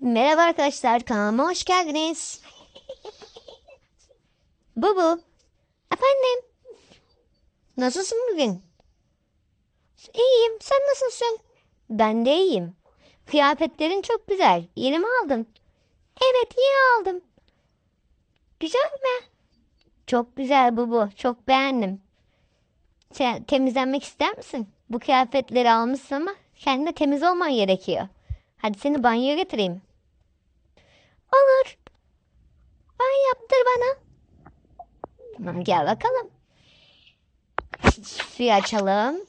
Merhaba arkadaşlar kanalıma hoş geldiniz. Bubu. Efendim. Nasılsın bugün? İyiyim. Sen nasılsın? Ben de iyiyim. Kıyafetlerin çok güzel. Yeni mi aldın? Evet yeni aldım. Güzel mi? Çok güzel Bubu. Çok beğendim. Sen temizlenmek ister misin? Bu kıyafetleri almışsın ama kendine temiz olman gerekiyor. Hadi seni banyoya götüreyim. Olur. Ben yaptır bana. Tamam gel bakalım. Suyu açalım.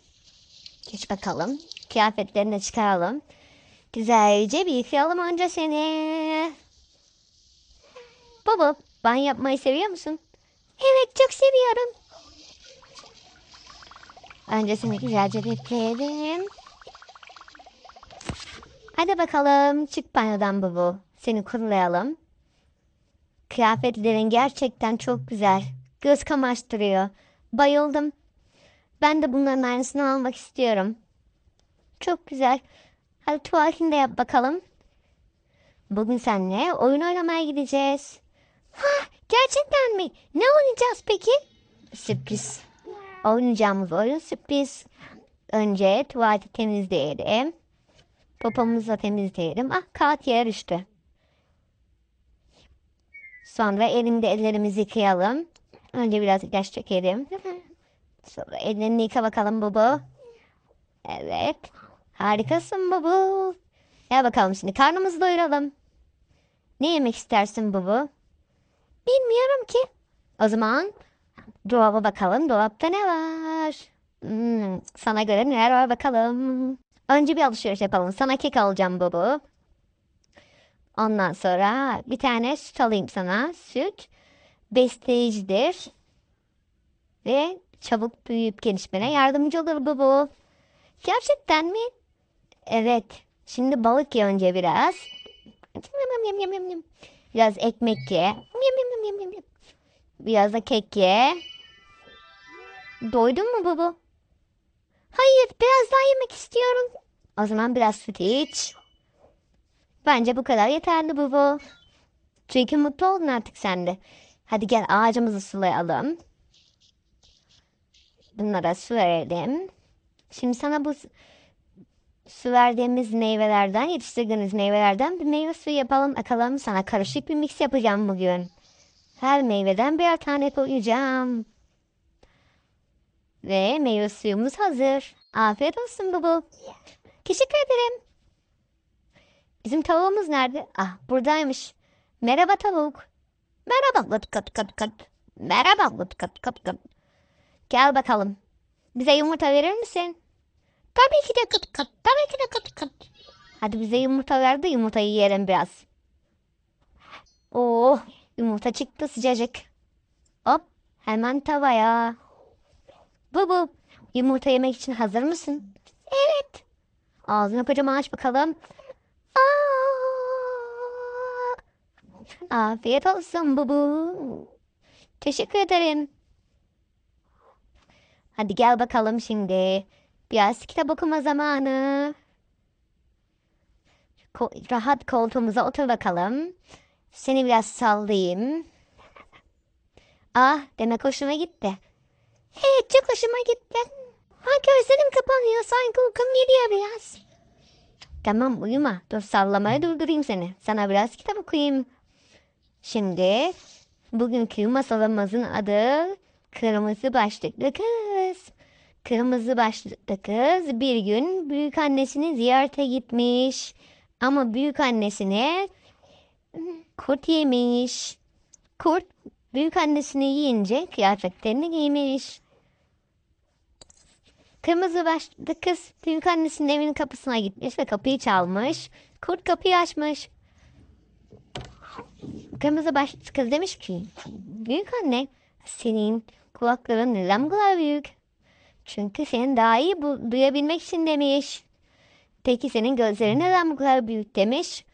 Geç bakalım. Kıyafetlerini de çıkaralım. Güzelce bir yıkayalım önce seni. Baba, banyo yapmayı seviyor musun? Evet, çok seviyorum. Önce seni güzelce bekleyelim. Hadi bakalım çık banyodan baba. Seni kurulayalım. Kıyafetlerin gerçekten çok güzel. Göz kamaştırıyor. Bayıldım. Ben de bunların aynısını almak istiyorum. Çok güzel. Hadi tuvaletini de yap bakalım. Bugün seninle oyun oynamaya gideceğiz. Ha, gerçekten mi? Ne oynayacağız peki? Sürpriz. Oynayacağımız oyun sürpriz. Önce tuvaleti temizleyelim. Popomuzu temizleyelim. Ah kağıt düştü. Sonra elimde ellerimizi yıkayalım. Önce biraz ilaç çekelim. Sonra ellerini yıka bakalım baba. Evet. Harikasın baba. Gel bakalım şimdi karnımızı doyuralım. Ne yemek istersin baba? Bilmiyorum ki. O zaman dolaba bakalım. Dolapta ne var? Hmm, sana göre neler var bakalım. Önce bir alışveriş yapalım. Sana kek alacağım baba. Ondan sonra bir tane süt alayım sana. Süt besleyicidir. Ve çabuk büyüyüp gelişmene yardımcı olur baba. Gerçekten mi? Evet. Şimdi balık ye önce biraz. Biraz ekmek ye. Biraz da kek ye. Doydun mu baba? Hayır, biraz daha yemek istiyorum. O zaman biraz süt iç. Bence bu kadar yeterli baba. Çünkü mutlu oldun artık sen de. Hadi gel ağacımızı sulayalım. Bunlara su verelim. Şimdi sana bu su- verdiğimiz meyvelerden, yetiştirdiğimiz meyvelerden bir meyve suyu yapalım. Bakalım sana karışık bir mix yapacağım bugün. Her meyveden birer tane koyacağım. Ve meyve suyumuz hazır. Afiyet olsun baba. Teşekkür ederim. Bizim tavuğumuz nerede? Ah buradaymış. Merhaba tavuk. Merhaba kat kat kat kat. Merhaba kat kat kat kat. Gel bakalım. Bize yumurta verir misin? Tabii ki de kat kat. Tabii ki de kat kat. Hadi bize yumurta ver de yumurtayı yiyelim biraz. Oh yumurta çıktı sıcacık. Hop hemen tavaya. Bu bu. Yumurta yemek için hazır mısın? Evet. Ağzını kocaman aç bakalım. Afiyet olsun bubu. Teşekkür ederim. Hadi gel bakalım şimdi. Biraz kitap okuma zamanı. Ko- rahat koltuğumuza otur bakalım. Seni biraz sallayayım. Ah demek hoşuma gitti. Evet çok hoşuma gitti. Ha gözlerim kapanıyor sanki uykum geliyor biraz. Tamam uyuma. Dur sallamaya durdurayım seni. Sana biraz kitap okuyayım. Şimdi bugünkü masalımızın adı Kırmızı Başlıklı Kız. Kırmızı başlıklı kız bir gün büyük annesini ziyarete gitmiş. Ama büyük annesine kurt yemiş. Kurt büyük annesini yiyince kıyafetlerini giymiş. Kırmızı başlı kız büyük annesinin evinin kapısına gitmiş ve kapıyı çalmış. Kurt kapıyı açmış. Kırmızı başlı kız demiş ki büyük anne senin kulakların neden bu kadar büyük? Çünkü seni daha iyi bu, duyabilmek için demiş. Peki senin gözlerin neden bu kadar büyük demiş.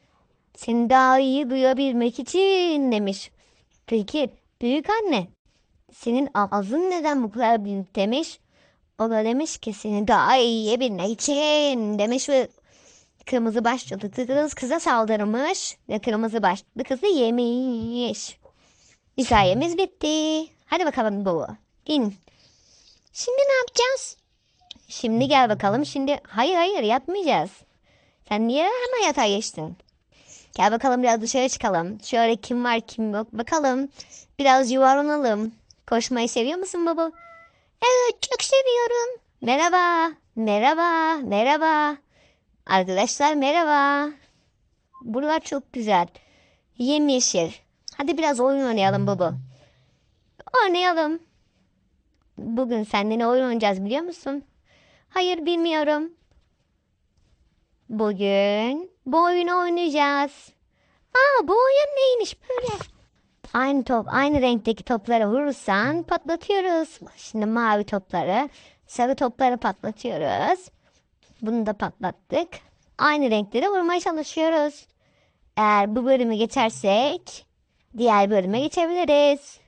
Seni daha iyi duyabilmek için demiş. Peki büyük anne senin ağzın neden bu kadar büyük demiş. O da demiş ki seni daha iyi yiyebilmek için demiş ve Kırmızı başlıklı kız kıza saldırmış ve kırmızı başlıklı kızı yemiş. Hikayemiz bitti. Hadi bakalım bu. İn. Şimdi ne yapacağız? Şimdi gel bakalım. Şimdi hayır hayır yatmayacağız. Sen niye hemen yatağa geçtin? Gel bakalım biraz dışarı çıkalım. Şöyle kim var kim yok bakalım. Biraz yuvarlanalım. Koşmayı seviyor musun baba? Evet çok seviyorum. Merhaba. Merhaba. Merhaba. Arkadaşlar merhaba. Buralar çok güzel. Yemyeşil. Hadi biraz oyun oynayalım baba. Oynayalım. Bugün seninle ne oyun oynayacağız biliyor musun? Hayır bilmiyorum. Bugün bu oyunu oynayacağız. Aa bu oyun neymiş böyle? Aynı top, aynı renkteki toplara vurursan patlatıyoruz. Şimdi mavi topları, sarı topları patlatıyoruz. Bunu da patlattık. Aynı renkleri vurmaya çalışıyoruz. Eğer bu bölümü geçersek diğer bölüme geçebiliriz.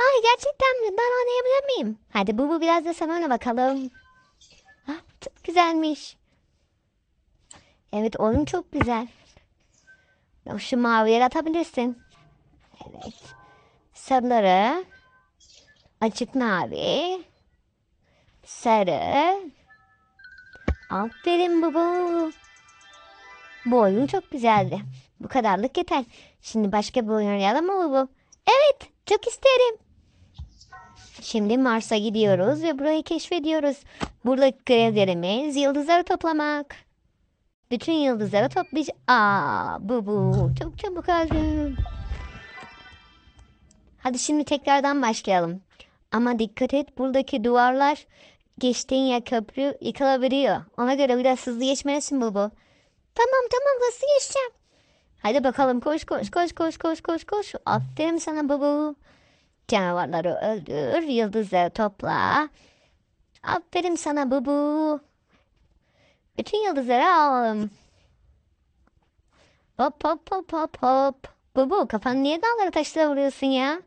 Ay gerçekten mi? Ben oynayabilir miyim? Hadi bu bu biraz da sen oyna bakalım. Ah, çok güzelmiş. Evet oyun çok güzel. Şu mavileri atabilirsin. Evet. Sarıları. Açık mavi. Sarı. Aferin baba. Bu oyun çok güzeldi. Bu kadarlık yeter. Şimdi başka bir oyun oynayalım mı bu? Evet, çok isterim. Şimdi Mars'a gidiyoruz ve burayı keşfediyoruz. Buradaki görevlerimiz yıldızları toplamak. Bütün yıldızları toplayacağız. Aa, bu bu. Çok çabuk öldüm. Hadi şimdi tekrardan başlayalım. Ama dikkat et buradaki duvarlar geçtiğin yer köprü yıkılabiliyor. Ona göre biraz hızlı geçmelisin bu bu. Tamam tamam hızlı geçeceğim. Hadi bakalım koş koş koş koş koş koş koş. Aferin sana baba. Canavarları öldür, yıldızları topla. Aferin sana bubu. Bütün yıldızları alalım. Hop hop hop hop hop. Bubu kafanı niye dağlara taşlara vuruyorsun ya?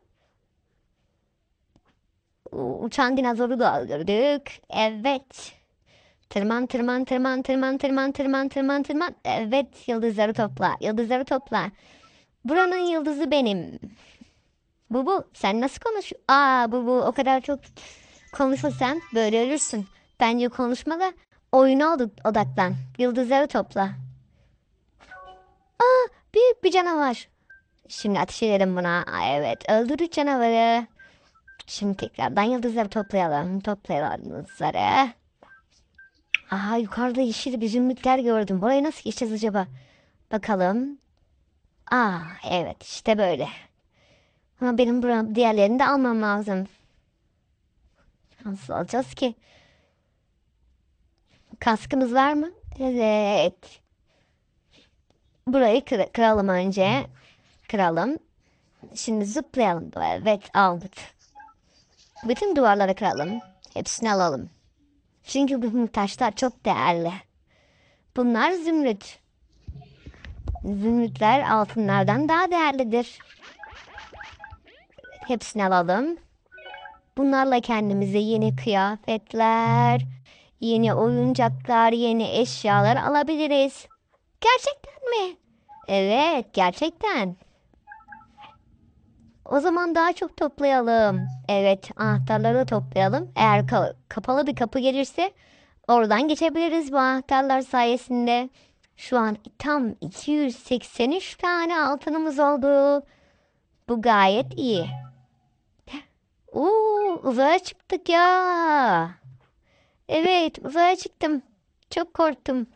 Uçan dinozoru da öldürdük. Evet. Tırman tırman tırman tırman tırman tırman tırman tırman. Evet yıldızları topla. Yıldızları topla. Buranın yıldızı benim. Bubu sen nasıl konuş? Aa Bubu o kadar çok konuşursan böyle ölürsün. Bence konuşma da oyuna od- odaklan. Yıldızları topla. Aa büyük bir canavar. Şimdi ateş edelim buna. Aa, evet öldürdük canavarı. Şimdi tekrardan yıldızları toplayalım. Toplayalım yıldızları. Aha yukarıda yeşil bir zümrütler gördüm. Burayı nasıl geçeceğiz acaba? Bakalım. Aa evet işte böyle. Ama benim buram diğerlerini de almam lazım. Nasıl alacağız ki? Kaskımız var mı? Evet. Burayı kır- kıralım önce. Kıralım. Şimdi zıplayalım. Evet aldık. Bütün duvarları kıralım. Hepsini alalım. Çünkü bu taşlar çok değerli. Bunlar zümrüt. Zümrütler altınlardan daha değerlidir. Hepsini alalım. Bunlarla kendimize yeni kıyafetler, yeni oyuncaklar, yeni eşyalar alabiliriz. Gerçekten mi? Evet, gerçekten. O zaman daha çok toplayalım. Evet, anahtarları toplayalım. Eğer ka- kapalı bir kapı gelirse oradan geçebiliriz bu anahtarlar sayesinde. Şu an tam 283 tane altınımız oldu. Bu gayet iyi. Oo, uzaya çıktık ya. Evet, uzaya çıktım. Çok korktum.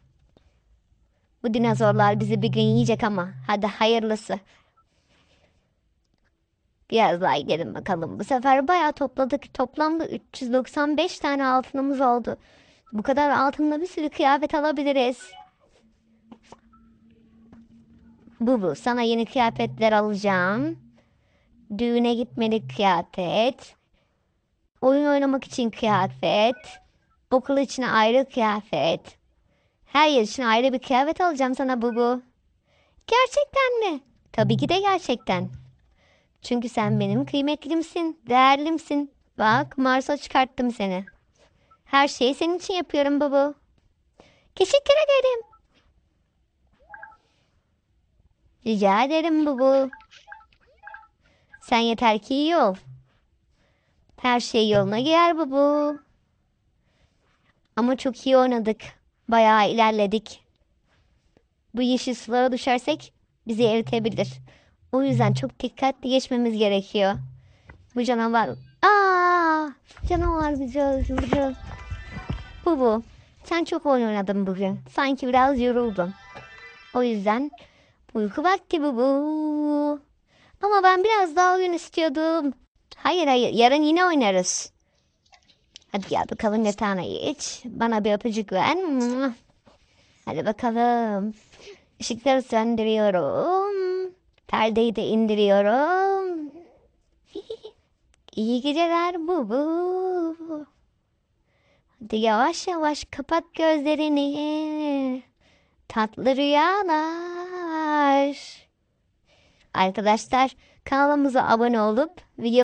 Bu dinozorlar bizi bir gün yiyecek ama. Hadi hayırlısı. Biraz daha gidelim bakalım. Bu sefer bayağı topladık. Toplamda 395 tane altınımız oldu. Bu kadar altınla bir sürü kıyafet alabiliriz. Bu bu. Sana yeni kıyafetler alacağım. Düğüne gitmelik kıyafet. Oyun oynamak için kıyafet. Okul için ayrı kıyafet. Her yer için ayrı bir kıyafet alacağım sana Bubu. Gerçekten mi? Tabii ki de gerçekten. Çünkü sen benim kıymetlimsin, değerlimsin. Bak Mars'a çıkarttım seni. Her şeyi senin için yapıyorum baba. Teşekkür ederim. Rica ederim baba. Sen yeter ki iyi ol. Her şey yoluna girer baba. Ama çok iyi oynadık. Bayağı ilerledik. Bu yeşil sulara düşersek bizi eritebilir. O yüzden çok dikkatli geçmemiz gerekiyor. Bu canavar... Aa, canavar bizi öldürdü. Bubu, sen çok oyun oynadın bugün. Sanki biraz yoruldun. O yüzden uyku vakti bubu. Ama ben biraz daha oyun istiyordum. Hayır hayır, yarın yine oynarız. Hadi gel bakalım yatağına geç. Bana bir öpücük ver. Hadi bakalım. Işıkları söndürüyorum. Perdeyi de indiriyorum. İyi geceler bu bu. Hadi yavaş yavaş kapat gözlerini. Tatlı rüyalar. Arkadaşlar kanalımıza abone olup video